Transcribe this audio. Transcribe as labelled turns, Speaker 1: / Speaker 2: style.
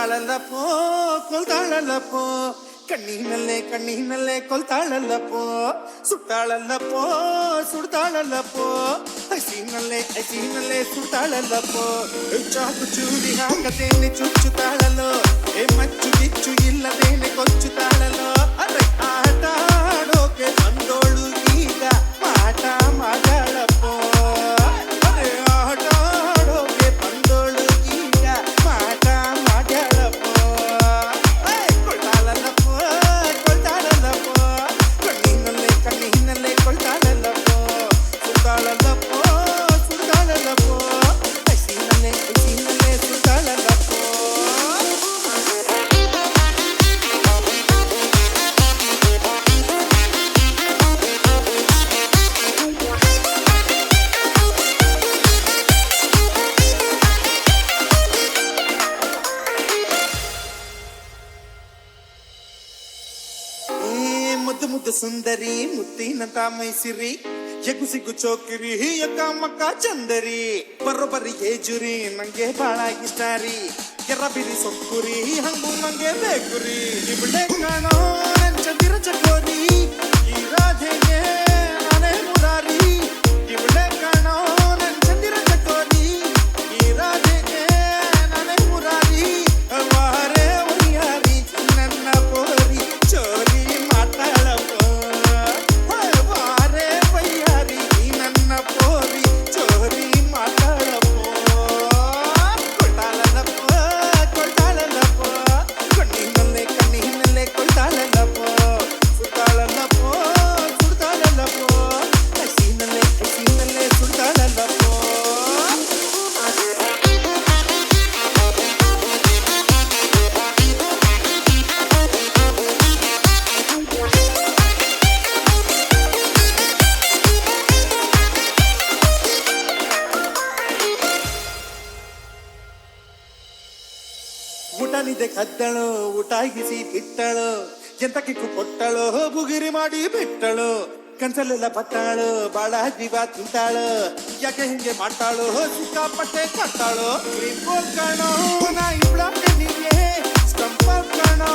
Speaker 1: ಸುತ್ತಾಳಲ್ಲಪ್ಪೋ ಕೊಲ್ತಾಳಲ್ಲಪ್ಪೋ ಕಣ್ಣಿನಲ್ಲೇ ಕಣ್ಣಿನಲ್ಲೇ ಕೊಲ್ತಾಳಲ್ಲಪ್ಪೋ ಸುತ್ತಾಳಲ್ಲಪ್ಪೋ ಸುಡ್ತಾಳಲ್ಲಪ್ಪೋ ಹಸಿನಲ್ಲೇ ಹಸಿನಲ್ಲೇ ಸುತ್ತಾಳಲ್ಲಪ್ಪೋ ಚಾಕು ಚೂರಿ ಹಾಕದೇನೆ ಚುಚ್ಚುತ್ತಾಳಲ್ಲೋ ಏ ಮಚ್ಚು ಕಿಚ್ಚು ಇಲ್ಲದೇನೆ ಕೊಚ್ಚುತ್ತಾಳಲ್ಲೋ ಅರೆ ಮುದ್ದು ಮುದ್ದು ಸುಂದರಿ ಮುತ್ತಿನಂತ ಮೈಸಿರಿ ಎಗು ಸಿಗು ಚೋಕಿರಿ ಯಕ್ಕ ಮಕ್ಕ ಚಂದರಿ. ಬರೋಬರಿ ಏಜುರಿ ನಂಗೆ ಬಾಳ ಇಷ್ಟ ರೀ ಕೆರಬಿರಿ ಸೊಕ್ಕುರಿ, ಹಂಗು ನಂಗೆ ಬೇಕುರಿ. ಇಬ್ಳೆ ಕಾಣೋ ಚಂದಿರ ಚಕೋರಿ ನಿದ್ದೆ ಕದ್ದಳು ಊಟ ಹಿಸಿ ಬಿಟ್ಟಳು ಎಂತ ಕಿಕ್ಕು ಕೊಟ್ಟಳು, ಬುಗಿರಿ ಮಾಡಿ ಬಿಟ್ಟಳು. ಕನ್ಸಲೆಲ್ಲ ಬತ್ತಾಳು ಬಾಳ ಜೀವ ತಿಂತಾಳು. ಯಾಕೆ ಹಿಂಗೆ ಮಾಡ್ತಾಳು? ಸಿಕ್ಕಾಪಟ್ಟೆ ಕಟ್ಟಾಳು. ಕಾಣೋ, ನಾ ಇಬ್ಳ ನಿಂಗೆ ಸ್ಟಂಪರ್ ಕಾಣೋ.